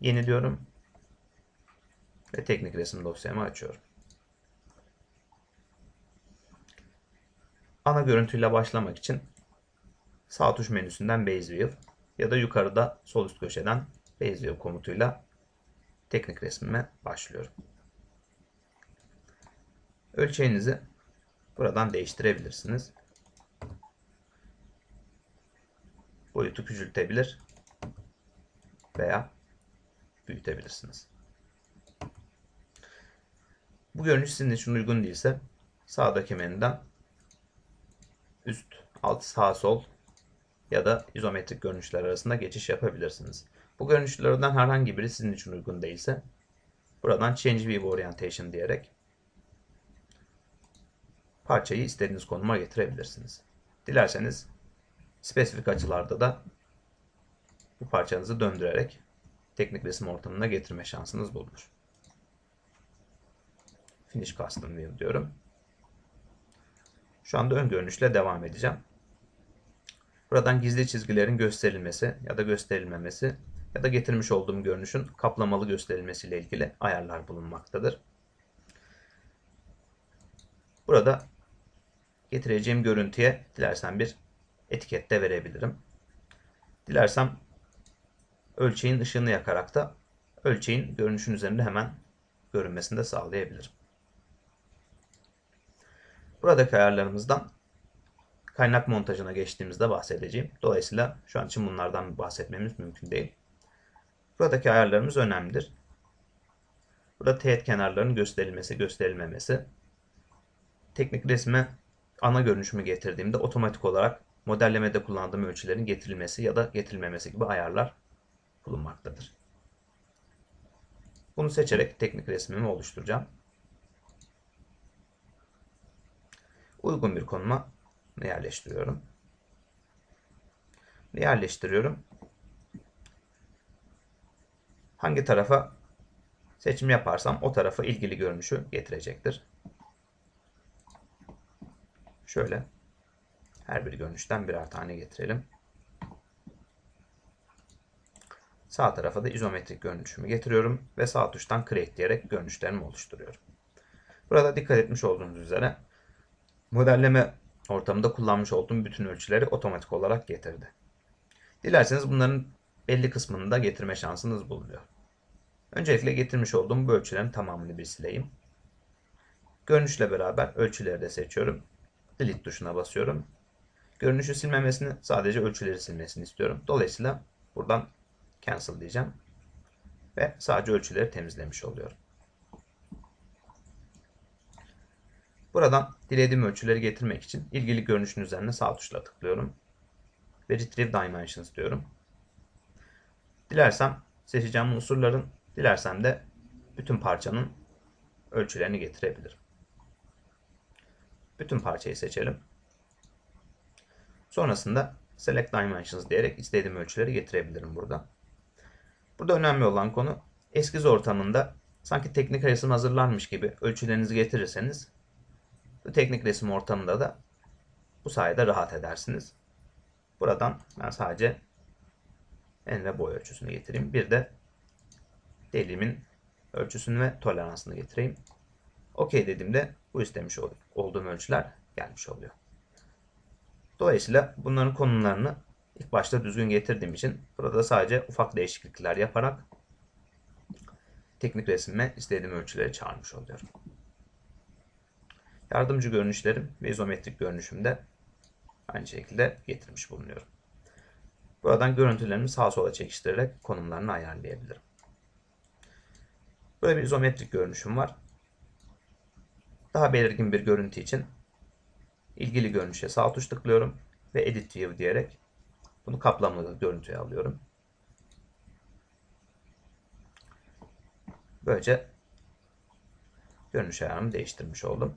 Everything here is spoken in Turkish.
yeniliyorum. Ve teknik resim dosyamı açıyorum. Ana görüntüyle başlamak için sağ tuş menüsünden Bezier ya da yukarıda sol üst köşeden Bezier komutuyla teknik resmime başlıyorum. Ölçeğinizi buradan değiştirebilirsiniz. Boyutu küçültebilir veya büyütebilirsiniz. Bu görünüş sizin için uygun değilse sağdaki menüden üst, alt, sağ, sol ya da izometrik görünüşler arasında geçiş yapabilirsiniz. Bu görünüşlerden herhangi biri sizin için uygun değilse buradan Change View Orientation diyerek parçayı istediğiniz konuma getirebilirsiniz. Dilerseniz spesifik açılarda da bu parçanızı döndürerek teknik resim ortamına getirme şansınız bulunur. Finish Custom View diyorum. Şu anda ön görünüşle devam edeceğim. Buradan gizli çizgilerin gösterilmesi ya da gösterilmemesi ya da getirmiş olduğum görünüşün kaplamalı gösterilmesiyle ilgili ayarlar bulunmaktadır. Burada getireceğim görüntüye dilersen bir etiket de verebilirim. Dilersem ölçeğin ışığını yakarak da ölçeğin görünüşün üzerinde hemen görünmesini de sağlayabilirim. Buradaki ayarlarımızdan kaynak montajına geçtiğimizde bahsedeceğim. Dolayısıyla şu an için bunlardan bahsetmemiz mümkün değil. Buradaki ayarlarımız önemlidir. Burada teğet kenarlarının gösterilmesi, gösterilmemesi. Teknik resme ana görünüşümü getirdiğimde otomatik olarak modellemede kullandığım ölçülerin getirilmesi ya da getirilmemesi gibi ayarlar bulunmaktadır. Bunu seçerek teknik resmimi oluşturacağım. Uygun bir konuma yerleştiriyorum. Yerleştiriyorum. Hangi tarafa seçim yaparsam o tarafa ilgili görünüşü getirecektir. Şöyle her bir görünüşten birer tane getirelim. Sağ tarafa da izometrik görünüşümü getiriyorum ve sağ tuştan create diyerek görünüşlerimi oluşturuyorum. Burada dikkat etmiş olduğunuz üzere modelleme ortamında kullanmış olduğum bütün ölçüleri otomatik olarak getirdi. Dilerseniz bunların belli kısmını da getirme şansınız bulunuyor. Öncelikle getirmiş olduğum bu ölçülerin tamamını bir sileyim. Görünüşle beraber ölçüleri de seçiyorum. Delete tuşuna basıyorum. Görünüşü silmemesini sadece ölçüleri silmesini istiyorum. Dolayısıyla buradan cancel diyeceğim. Ve sadece ölçüleri temizlemiş oluyorum. Buradan dilediğim ölçüleri getirmek için ilgili görünüşün üzerine sağ tuşla tıklıyorum. Ve Retrieve Dimensions diyorum. Dilersem seçeceğim unsurların, dilersem de bütün parçanın ölçülerini getirebilirim. Bütün parçayı seçelim. Sonrasında Select Dimensions diyerek istediğim ölçüleri getirebilirim burada. Burada önemli olan konu eskiz ortamında sanki teknik resim hazırlanmış gibi ölçülerinizi getirirseniz bu teknik resim ortamında da bu sayede rahat edersiniz. Buradan ben sadece en ve boy ölçüsünü getireyim. Bir de deliğimin ölçüsünü ve toleransını getireyim. OK dediğimde bu istemiş olduğum ölçüler gelmiş oluyor. Dolayısıyla bunların konumlarını ilk başta düzgün getirdiğim için burada sadece ufak değişiklikler yaparak teknik resime istediğim ölçüleri çağırmış oluyorum. Yardımcı görünüşlerim ve izometrik görünüşümde aynı şekilde getirmiş bulunuyorum. Buradan görüntülerimi sağa sola çekiştirerek konumlarını ayarlayabilirim. Böyle bir izometrik görünüşüm var. Daha belirgin bir görüntü için ilgili görünüşe sağ tuş tıklıyorum ve Edit View diyerek bunu kaplamalı görüntüye alıyorum. Böylece görünüş ayarımı değiştirmiş oldum.